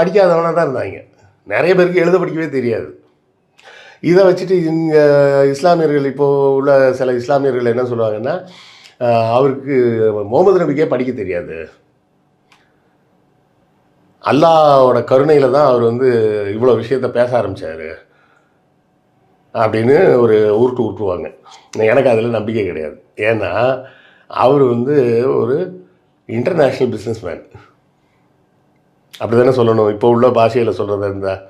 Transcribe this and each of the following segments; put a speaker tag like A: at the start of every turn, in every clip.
A: படிக்காதவனாக தான் இருந்தாங்க. நிறைய பேருக்கு எழுத படிக்கவே தெரியாது. இதை வச்சுட்டு இங்கே இஸ்லாமியர்கள் இப்போது உள்ள சில இஸ்லாமியர்கள் என்ன சொல்லுவாங்கன்னா அவருக்கு முகமது நபிக்கே படிக்க தெரியாது. அல்லாவோட கருணையில் தான் அவர் வந்து இவ்வளோ விஷயத்த பேச ஆரம்பித்தார் அப்படின்னு ஒரு உருட்டு உருட்டுவாங்க எனக்கு அதில் நம்பிக்கை கிடையாது. ஏன்னா அவர் வந்து ஒரு இன்டர்நேஷ்னல் பிஸ்னஸ் மேன் அப்படி தானே சொல்லணும். இப்போ உள்ள பாஷையில் சொல்கிறதா இருந்தால்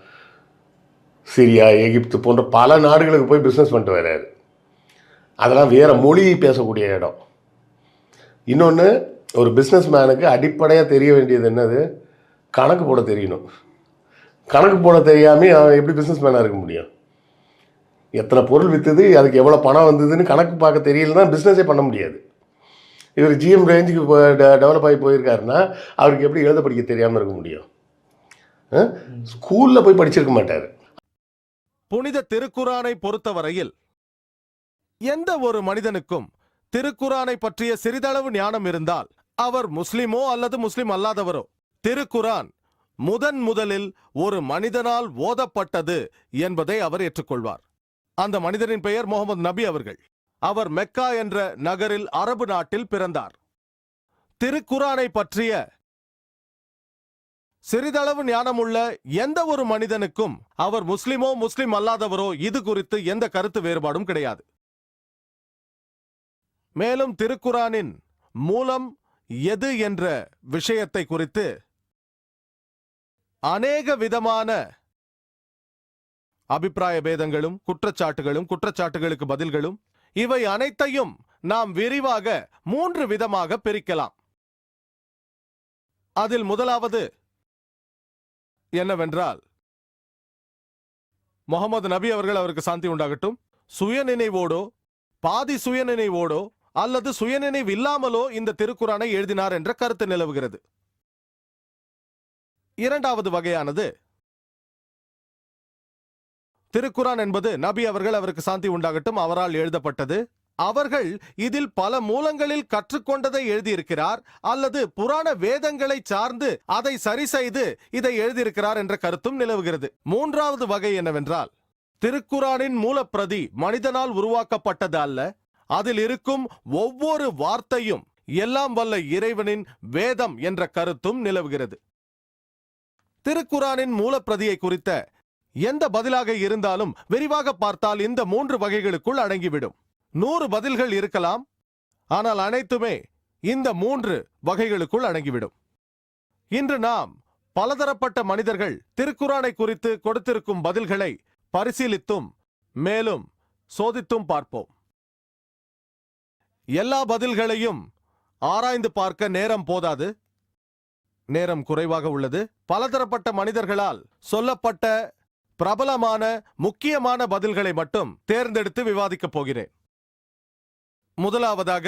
A: சிரியா எகிப்து போன்ற பல நாடுகளுக்கு போய் பிஸ்னஸ் பண்ணிட்டு வர்றாரு. அதெல்லாம் வேறு மொழி பேசக்கூடிய இடம். இன்னொன்று ஒரு பிஸ்னஸ் மேனுக்கு அடிப்படையாக தெரிய வேண்டியது என்னது? கணக்கு போட தெரியணும். கணக்கு போட தெரியாமல் அவன் எப்படி பிஸ்னஸ் மேனாக இருக்க முடியும்? எத்தனை பொருள் விற்றுது அதுக்கு எவ்வளோ பணம் வந்ததுன்னு கணக்கு பார்க்க தெரியலன்னா பிஸ்னஸே பண்ண முடியாது. இவர் ஜிஎம் ரேஞ்சுக்கு டெவலப் ஆகி போயிருக்காருன்னா அவருக்கு எப்படி எழுத படிக்க தெரியாமல் இருக்க முடியும்? ஸ்கூலில் போய் படிச்சிருக்க மாட்டார்.
B: புனித திருக்குறானை பொறுத்தவரையில் எந்த ஒரு மனிதனுக்கும் திருக்குறானை பற்றிய சிறிதளவு ஞானம் இருந்தால் அவர் முஸ்லிமோ அல்லது முஸ்லிம் அல்லாதவரோ திருக்குரான் முதன் முதலில் ஒரு மனிதனால் ஓதப்பட்டது என்பதை அவர் ஏற்றுக்கொள்வார். அந்த மனிதனின் பெயர் முகமது நபி அவர்கள். அவர் மெக்கா என்ற நகரில் அரபு நாட்டில் பிறந்தார். திருக்குரானை பற்றிய சிறிதளவு ஞானமுள்ள எந்த ஒரு மனிதனுக்கும் அவர் முஸ்லிமோ முஸ்லிம் அல்லாதவரோ இது குறித்து எந்த கருத்து வேறுபாடும் கிடையாது. மேலும் திருக்குரானின் மூலம் எது என்ற விஷயத்தை குறித்து அநேக விதமான அபிப்பிராய பேதங்களும் குற்றச்சாட்டுகளும் குற்றச்சாட்டுகளுக்கு பதில்களும் இவை அனைத்தையும் நாம் விரிவாக மூன்று விதமாக பிரிக்கலாம். அதில் முதலாவது என்னவென்றால் முகமது நபி அவர்கள் அவருக்கு சாந்தி உண்டாகட்டும். சுயநினைவோடோ பாதி சுயநினைவோடோ அல்லது சுயநினைவு இல்லாமலோ இந்த திருக்குறானை எழுதினார் என்ற கருத்து நிலவுகிறது. இரண்டாவது வகையானது திருக்குரான் என்பது நபி அவர்கள் அவருக்கு சாந்தி உண்டாகட்டும் அவரால் எழுதப்பட்டது. அவர்கள் இதில் பல மூலங்களில் கற்றுக்கொண்டதை எழுதியிருக்கிறார் அல்லது புராண வேதங்களை சார்ந்து அதை சரி செய்து இதை எழுதியிருக்கிறார் என்ற கருத்தும் நிலவுகிறது. மூன்றாவது வகை என்னவென்றால் திருக்குரானின் மூலப்பிரதி மனிதனால் உருவாக்கப்பட்டது அல்ல. அதில் இருக்கும் ஒவ்வொரு வார்த்தையும் எல்லாம் வல்ல இறைவனின் வேதம் என்ற கருத்தும் நிலவுகிறது. திருக்குரானின் மூலப்பிரதியை குறித்த எந்த பதிலாக இருந்தாலும் விரிவாக பார்த்தால் இந்த மூன்று வகைகளுக்குள் அடங்கிவிடும். நூறு பதில்கள் இருக்கலாம். ஆனால் அனைத்துமே இந்த மூன்று வகைகளுக்குள் அடங்கிவிடும். இன்று நாம் பலதரப்பட்ட மனிதர்கள் திருக்குரானை குறித்து கொடுத்திருக்கும் பதில்களை பரிசீலித்தும் மேலும் சோதித்தும் பார்ப்போம். எல்லா பதில்களையும் ஆராய்ந்து பார்க்க நேரம் போதாது. நேரம் குறைவாக உள்ளது. பலதரப்பட்ட மனிதர்களால் சொல்லப்பட்ட பிரபலமான முக்கியமான பதில்களை மட்டும் தேர்ந்தெடுத்து விவாதிக்கப் போகிறேன். முதலாவதாக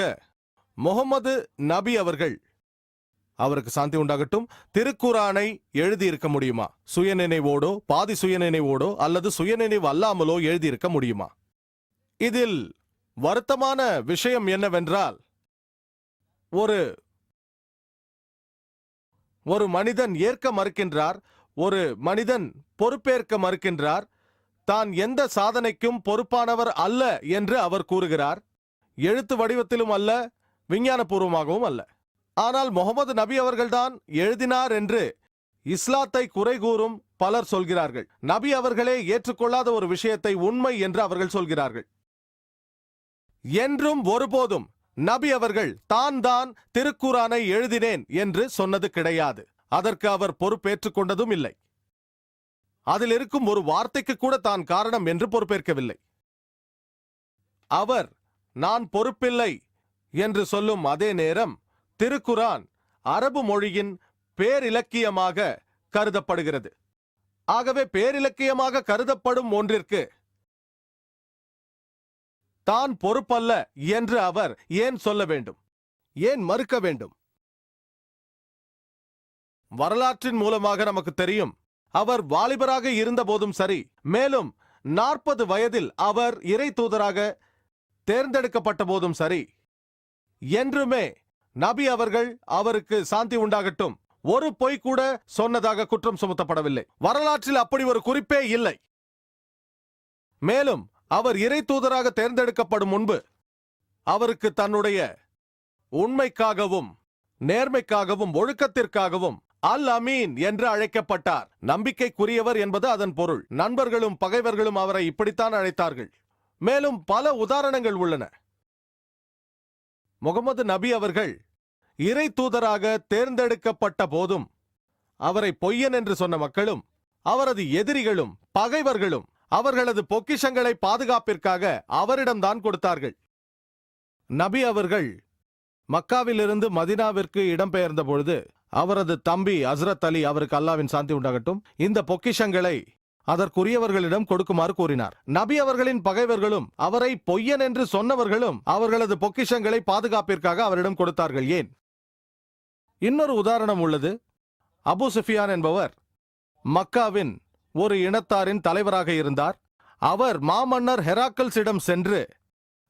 B: முகமது நபி அவர்கள். அவருக்கு சாந்தி உண்டாகட்டும். திருக்குறானை எழுதியிருக்க முடியுமா? சுயநினைவோடோ பாதி சுயநினைவோடோ அல்லது சுயநினைவு அல்லாமலோ எழுதியிருக்க முடியுமா? இதில் வருத்தமான விஷயம் என்னவென்றால் ஒரு ஒரு மனிதன் ஏற்க மறுக்கின்றார் ஒரு மனிதன் பொறுப்பேற்க மறுக்கின்றார். தான் எந்த சாதனைக்கும் பொறுப்பானவர் அல்ல என்று அவர் கூறுகிறார். எழுத்து வடிவத்திலும் அல்ல விஞ்ஞானபூர்வமாகவும் அல்ல. ஆனால் முகமது நபி அவர்கள்தான் எழுதினார் என்று இஸ்லாத்தை குறை கூறும் பலர் சொல்கிறார்கள். நபி அவர்களே ஏற்றுக்கொள்ளாத ஒரு விஷயத்தை உண்மை என்று அவர்கள் சொல்கிறார்கள். என்றும் ஒருபோதும் நபி அவர்கள் தான் தான் திருக்குறானை எழுதினேன் என்று சொன்னது கிடையாது. அதற்கு அவர் பொறுப்பேற்றுக் கொண்டதும் இல்லை. அதில் இருக்கும் ஒரு வார்த்தைக்கு கூட தான் காரணம் என்று பொறுப்பேற்கவில்லை. அவர் நான் பொறுப்பில்லை என்று சொல்லும் அதே நேரம் திருக்குரான் அரபு மொழியின் பேரிலக்கியமாக கருதப்படுகிறது. ஆகவே பேரிலக்கியமாக கருதப்படும் ஒன்றிற்கு தான் பொறுப்பல்ல என்று அவர் ஏன் சொல்ல வேண்டும்? ஏன் மறுக்க வேண்டும்? வரலாற்றின் மூலமாக நமக்கு தெரியும். அவர் வாலிபராக இருந்த போதும் சரி மேலும் நாற்பது வயதில் அவர் இறை தூதராக தேர்ந்தெடுக்கப்பட்ட போதும் சரி. என்றுமே நபி அவர்கள் அவருக்கு சாந்தி உண்டாகட்டும். ஒரு பொய் கூட சொன்னதாக குற்றம் சுமத்தப்படவில்லை. வரலாற்றில் அப்படி ஒரு குறிப்பே இல்லை. மேலும் அவர் இறை தூதராக தேர்ந்தெடுக்கப்படும் முன்பு அவருக்கு தன்னுடைய உண்மைக்காகவும் நேர்மைக்காகவும் ஒழுக்கத்திற்காகவும் அல் அமீன் என்று அழைக்கப்பட்டார். நம்பிக்கைக்குரியவர் என்பது அதன் பொருள். நண்பர்களும் பகைவர்களும் அவரை இப்படித்தான் அழைத்தார்கள். மேலும் பல உதாரணங்கள் உள்ளன. முகமது நபி அவர்கள் இறை தூதராக தேர்ந்தெடுக்கப்பட்ட போதும் அவரை பொய்யன் என்று சொன்ன மக்களும் அவரது எதிரிகளும் பகைவர்களும் அவர்களது பொக்கிஷங்களை பாதுகாப்பிற்காக அவரிடம்தான் கொடுத்தார்கள். நபி அவர்கள் மக்காவிலிருந்து மதினாவிற்கு இடம்பெயர்ந்த பொழுது அவரது தம்பி அஸ்ரத் அலி அவருக்கு அல்லாவின் சாந்தி உண்டாகட்டும். இந்த பொக்கிஷங்களை அதற்குரியவர்களிடம் கொடுக்குமாறு கூறினார். நபி அவர்களின் பகைவர்களும் அவரை பொய்யன் என்று சொன்னவர்களும் அவர்களது பொக்கிஷங்களை பாதுகாப்பிற்காக அவரிடம் கொடுத்தார்கள். ஏன்? இன்னொரு உதாரணம் உள்ளது. அபு சுஃபியான் என்பவர் மக்காவின் ஒரு இனத்தாரின் தலைவராக இருந்தார். அவர் மாமன்னர் ஹெராக்கல்ஸிடம் சென்று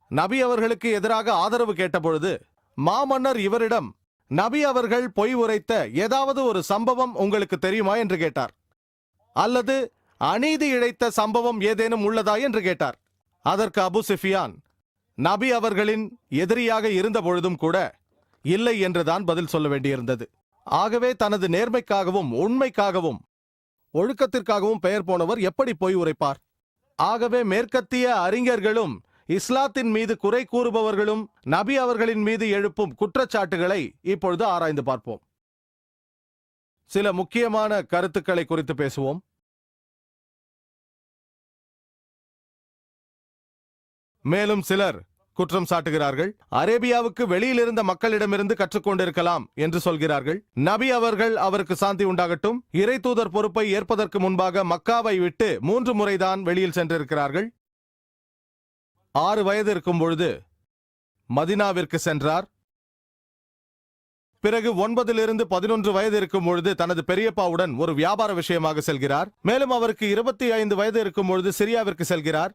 B: நபி அவர்களுக்கு எதிராக ஆதரவு கேட்டபொழுது மாமன்னர் இவரிடம் நபி அவர்கள் பொய் உரைத்த ஏதாவது ஒரு சம்பவம் உங்களுக்கு தெரியுமா என்று கேட்டார். அல்லது அநீதி இழைத்த சம்பவம் ஏதேனும் உள்ளதா என்று கேட்டார். அதற்கு அபு சிஃபியான் நபி அவர்களின் எதிரியாக இருந்த பொழுதும் கூட இல்லை என்றுதான் பதில் சொல்ல வேண்டியிருந்தது. ஆகவே தனது நேர்மைக்காகவும் உண்மைக்காகவும் ஒழுக்கத்திற்காகவும் பெயர் போனவர் எப்படி பொய் உரைப்பார்? ஆகவே மேற்கத்திய அறிஞர்களும் இஸ்லாத்தின் மீது குறை கூறுபவர்களும் நபி அவர்களின் மீது எழுப்பும் குற்றச்சாட்டுகளை இப்பொழுது ஆராய்ந்து பார்ப்போம். சில முக்கியமான கருத்துக்களை குறித்து பேசுவோம். மேலும் சிலர் குற்றம் சாட்டுகிறார்கள். அரேபியாவுக்கு வெளியில் இருந்த மக்களிடமிருந்து கற்றுக்கொண்டிருக்கலாம் என்று சொல்கிறார்கள். நபி அவர்கள் அவருக்கு சாந்தி உண்டாகட்டும். இறை தூதர் பொறுப்பை ஏற்பதற்கு முன்பாக மக்காவை விட்டு மூன்று முறைதான் வெளியில் சென்றிருக்கிறார்கள். ஆறு வயது இருக்கும் பொழுது மதினாவிற்கு சென்றார். பிறகு ஒன்பதிலிருந்து பதினொன்று வயது இருக்கும் பொழுது தனது பெரியப்பாவுடன் ஒரு வியாபார விஷயமாக செல்கிறார். மேலும் அவருக்கு இருபத்தி ஐந்து வயது இருக்கும் பொழுது சிரியாவிற்கு செல்கிறார்.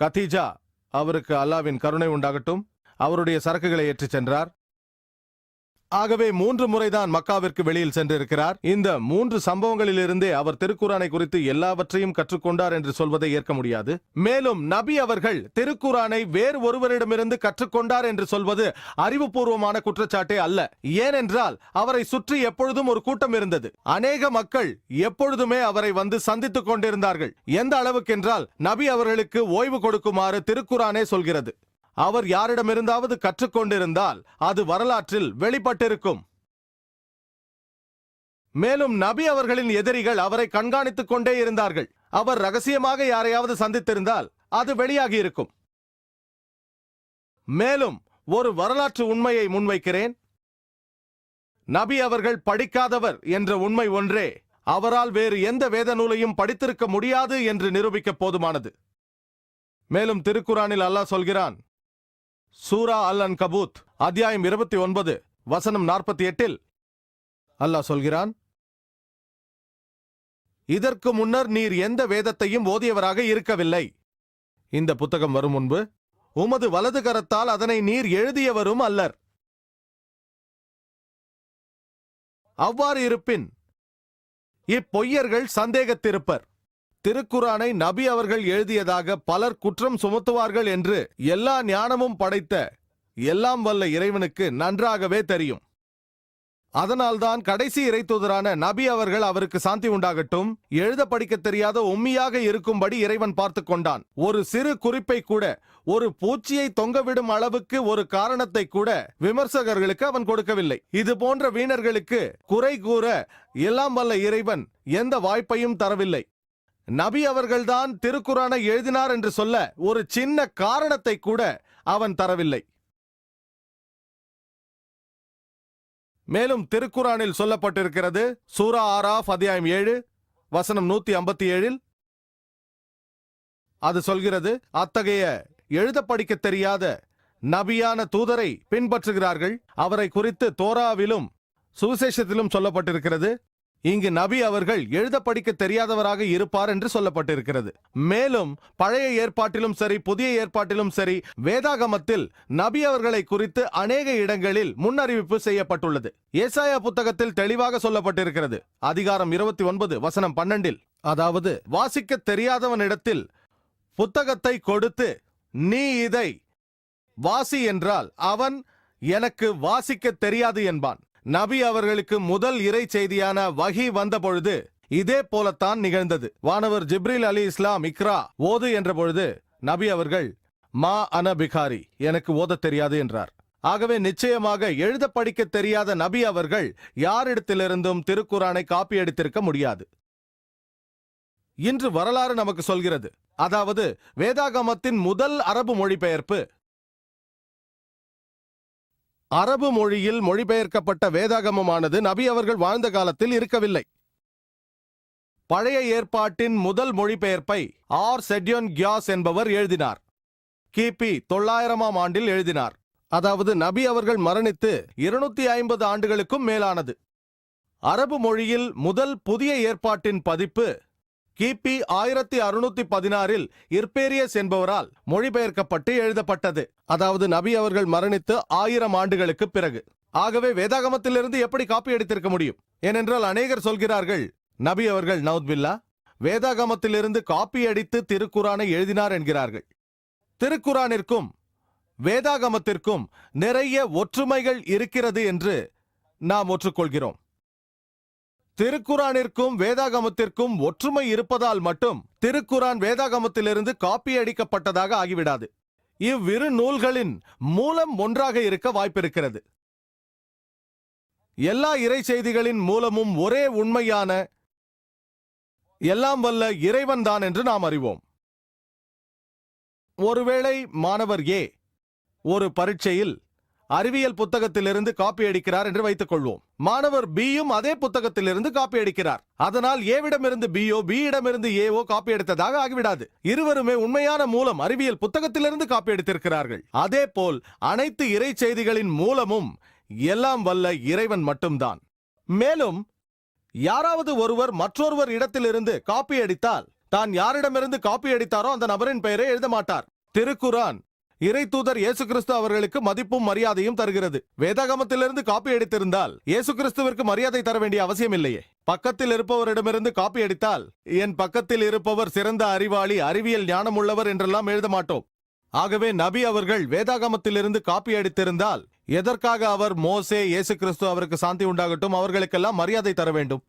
B: கதீஜா அவருக்கு அல்லாவின் கருணை உண்டாகட்டும். அவருடைய சரக்குகளை ஏற்றிச் சென்றார். ஆகவே மூன்று முறைதான் மக்காவிற்கு வெளியில் சென்றிருக்கிறார். இந்த மூன்று சம்பவங்களிலிருந்தே அவர் திருக்குரானை குறித்து எல்லாவற்றையும் கற்றுக்கொண்டார் என்று சொல்வதை ஏற்க முடியாது. மேலும் நபி அவர்கள் திருக்குரானை வேறு ஒருவரிடமிருந்து கற்றுக்கொண்டார் என்று சொல்வது அறிவுபூர்வமான குற்றச்சாட்டே அல்ல. ஏனென்றால் அவரை சுற்றி எப்பொழுதும் ஒரு கூட்டம் இருந்தது. அநேக மக்கள் எப்பொழுதுமே அவரை வந்து சந்தித்துக் கொண்டிருந்தார்கள். எந்த அளவுக்கென்றால் நபி அவர்களுக்கு ஓய்வு கொடுக்குமாறு திருக்குரானே சொல்கிறது. அவர் யாரிடமிருந்தாவது கற்றுக்கொண்டிருந்தால் அது வரலாற்றில் வெளிப்பட்டிருக்கும். மேலும் நபி அவர்களின் எதிரிகள் அவரை கண்காணித்துக் கொண்டே இருந்தார்கள். அவர் ரகசியமாக யாரையாவது சந்தித்திருந்தால் அது வெளியாகி இருக்கும். மேலும் ஒரு வரலாற்று உண்மையை முன்வைக்கிறேன். நபி அவர்கள் படிக்காதவர் என்ற உண்மை ஒன்றே அவரால் வேறு எந்த வேத நூலையும் படித்திருக்க முடியாது என்று நிரூபிக்க போதுமானது. மேலும் திருக்குறானில் அல்லாஹ் சொல்கிறான் சூரா அல் அன் கபூத் அத்தியாயம் இருபத்தி ஒன்பது வசனம் நாற்பத்தி எட்டில் அல்லாஹ் சொல்கிறான் இதற்கு முன்னர் நீர் எந்த வேதத்தையும் ஓதியவராக இருக்கவில்லை. இந்த புத்தகம் வரும் முன்பு உமது வலது கரத்தால் அதனை நீர் எழுதியவரும் அல்லர். அவ்வாறு இருப்பின் இப்பொய்யர்கள் சந்தேகத்திருப்பர். திருக்குரானை நபி அவர்கள் எழுதியதாக பலர் குற்றம் சுமத்துவார்கள் என்று எல்லா ஞானமும் படைத்த எல்லாம் வல்ல இறைவனுக்கு நன்றாகவே தெரியும். அதனால்தான் கடைசி இறைத்தூதரான நபி அவர்கள் அவருக்கு சாந்தி உண்டாகட்டும் எழுத படிக்க தெரியாத உம்மியாக இருக்கும்படி இறைவன் பார்த்து கொண்டான். ஒரு சிறு குறிப்பை கூட ஒரு பூச்சியை தொங்கவிடும் அளவுக்கு ஒரு காரணத்தை கூட விமர்சகர்களுக்கு அவன் கொடுக்கவில்லை. இது போன்ற வீணர்களுக்கு குறை கூற எல்லாம் வல்ல இறைவன் எந்த வாய்ப்பையும் தரவில்லை. நபி அவர்கள்தான் திருக்குறானை எழுதினார் என்று சொல்ல ஒரு சின்ன காரணத்தை கூட அவன் தரவில்லை. மேலும் திருக்குறானில் சொல்லப்பட்டிருக்கிறது சூரா ஆராஃப் அத்தியாயம் ஏழு வசனம் நூத்தி ஐம்பத்தி ஏழில் அது சொல்கிறது அத்தகைய எழுத படிக்க தெரியாத நபியான தூதரை பின்பற்றுகிறார்கள். அவரை குறித்து தோராவிலும் சுவிசேஷத்திலும் சொல்லப்பட்டிருக்கிறது. இங்கு நபி அவர்கள் எழுத படிக்க தெரியாதவராக இருப்பார் என்று சொல்லப்பட்டிருக்கிறது. மேலும் பழைய ஏற்பாட்டிலும் சரி புதிய ஏற்பாட்டிலும் சரி வேதாகமத்தில் நபி அவர்களை குறித்து அநேக இடங்களில் முன்னறிவிப்பு செய்யப்பட்டுள்ளது. ஏசாயா புத்தகத்தில் தெளிவாக சொல்லப்பட்டிருக்கிறது. அதிகாரம் இருபத்தி ஒன்பது வசனம் பன்னெண்டில் அதாவது வாசிக்க தெரியாதவனிடத்தில் புத்தகத்தை கொடுத்து நீ இதை வாசி என்றால் அவன் எனக்கு வாசிக்க தெரியாது என்பான். நபி அவர்களுக்கு முதல் இறை செய்தியான வகி வந்தபொழுது இதே போலத்தான் நிகழ்ந்தது. வானவர் ஜிப்ரில் அலி இஸ்லாம் இக்ரா ஓது என்ற பொழுது நபி அவர்கள் மா அன பிகாரி எனக்கு ஓதத் தெரியாது என்றார். ஆகவே நிச்சயமாக எழுத படிக்க தெரியாத நபி அவர்கள் யாரிடத்திலிருந்தும் திருக்குரானை காப்பி எடுத்திருக்க முடியாது. இன்று வரலாறு நமக்கு சொல்கிறது. அதாவது வேதாகமத்தின் முதல் அரபு மொழிபெயர்ப்பு அரபு மொழியில் மொழிபெயர்க்கப்பட்ட வேதாகமமானது நபி அவர்கள் வாழ்ந்த காலத்தில் இருக்கவில்லை. பழைய ஏற்பாட்டின் முதல் மொழிபெயர்ப்பை ஆர். செட்யோன் கியாஸ் என்பவர் எழுதினார். கிபி தொள்ளாயிரமாம் ஆண்டில் எழுதினார். அதாவது நபி அவர்கள் மரணித்து இருநூத்தி ஐம்பது ஆண்டுகளுக்கும் மேலானது. அரபு மொழியில் முதல் புதிய ஏற்பாட்டின் பதிப்பு கிபி ஆயிரத்தி அறுநூத்தி பதினாறில் இர்பேரியஸ் என்பவரால் மொழிபெயர்க்கப்பட்டு எழுதப்பட்டது. அதாவது நபி அவர்கள் மரணித்து ஆயிரம் ஆண்டுகளுக்கு பிறகு. ஆகவே வேதாகமத்திலிருந்து எப்படி காப்பி அடித்திருக்க முடியும்? ஏனென்றால் அநேகர் சொல்கிறார்கள் நபி அவர்கள் நவுத்பில்லா வேதாகமத்திலிருந்து காப்பி அடித்து திருக்குரானை எழுதினார் என்கிறார்கள். திருக்குரானிற்கும் வேதாகமத்திற்கும் நிறைய ஒற்றுமைகள் இருக்கிறது என்று நாம் ஒற்றுக்கொள்கிறோம். திருக்குரானிற்கும் வேதாகமத்திற்கும் ஒற்றுமை இருப்பதால் மட்டும் திருக்குரான் வேதாகமத்திலிருந்து காப்பி அடிக்கப்பட்டதாக ஆகிவிடாது. இவ்விரு நூல்களின் மூலம் ஒன்றாக இருக்க வாய்ப்பிருக்கிறது. எல்லா இறை செய்திகளின் மூலமும் ஒரே உண்மையான எல்லாம் வல்ல இறைவன் தான் என்று நாம் அறிவோம். ஒருவேளை மாணவர் ஏ ஒரு பரீட்சையில் அறிவியல் புத்தகத்திலிருந்து காப்பி அடிக்கிறார் என்று வைத்துக் கொள்வோம். மாணவர் பியும் அதே புத்தகத்திலிருந்து காப்பி அடிக்கிறார். அதனால் ஏவிடமிருந்து பியோ பி இடமிருந்து ஏவோ காப்பி எடுத்ததாக ஆகிவிடாது. இருவருமே உண்மையான மூலம் அறிவியல் புத்தகத்திலிருந்து காப்பி எடுத்திருக்கிறார்கள். அதே போல் அனைத்து இறை செய்திகளின் மூலமும் எல்லாம் வல்ல இறைவன் மட்டும்தான். மேலும் யாராவது ஒருவர் மற்றொருவர் இடத்திலிருந்து காப்பி அடித்தால் தான் யாரிடமிருந்து காப்பி அடித்தாரோ அந்த நபரின் பெயரை எழுத மாட்டார். திருக்குரான் இறை தூதர் இயேசு கிறிஸ்து அவர்களுக்கு மதிப்பும் மரியாதையும் தருகிறது. வேதாகமத்திலிருந்து காப்பி அடித்திருந்தால் இயேசு கிறிஸ்துவிற்கு மரியாதை தர வேண்டிய அவசியம் இல்லையே. பக்கத்தில் இருப்பவரிடமிருந்து காப்பி அடித்தால் என் பக்கத்தில் இருப்பவர் சிறந்த அறிவாளி அறிவியல் ஞானம் உள்ளவர் என்றெல்லாம் எழுத மாட்டோம். ஆகவே நபி அவர்கள் வேதாகமத்திலிருந்து காப்பி அடித்திருந்தால் எதற்காக அவர் மோசே இயேசு கிறிஸ்து அவருக்கு சாந்தி உண்டாகட்டும் அவர்களுக்கெல்லாம் மரியாதை தர வேண்டும்.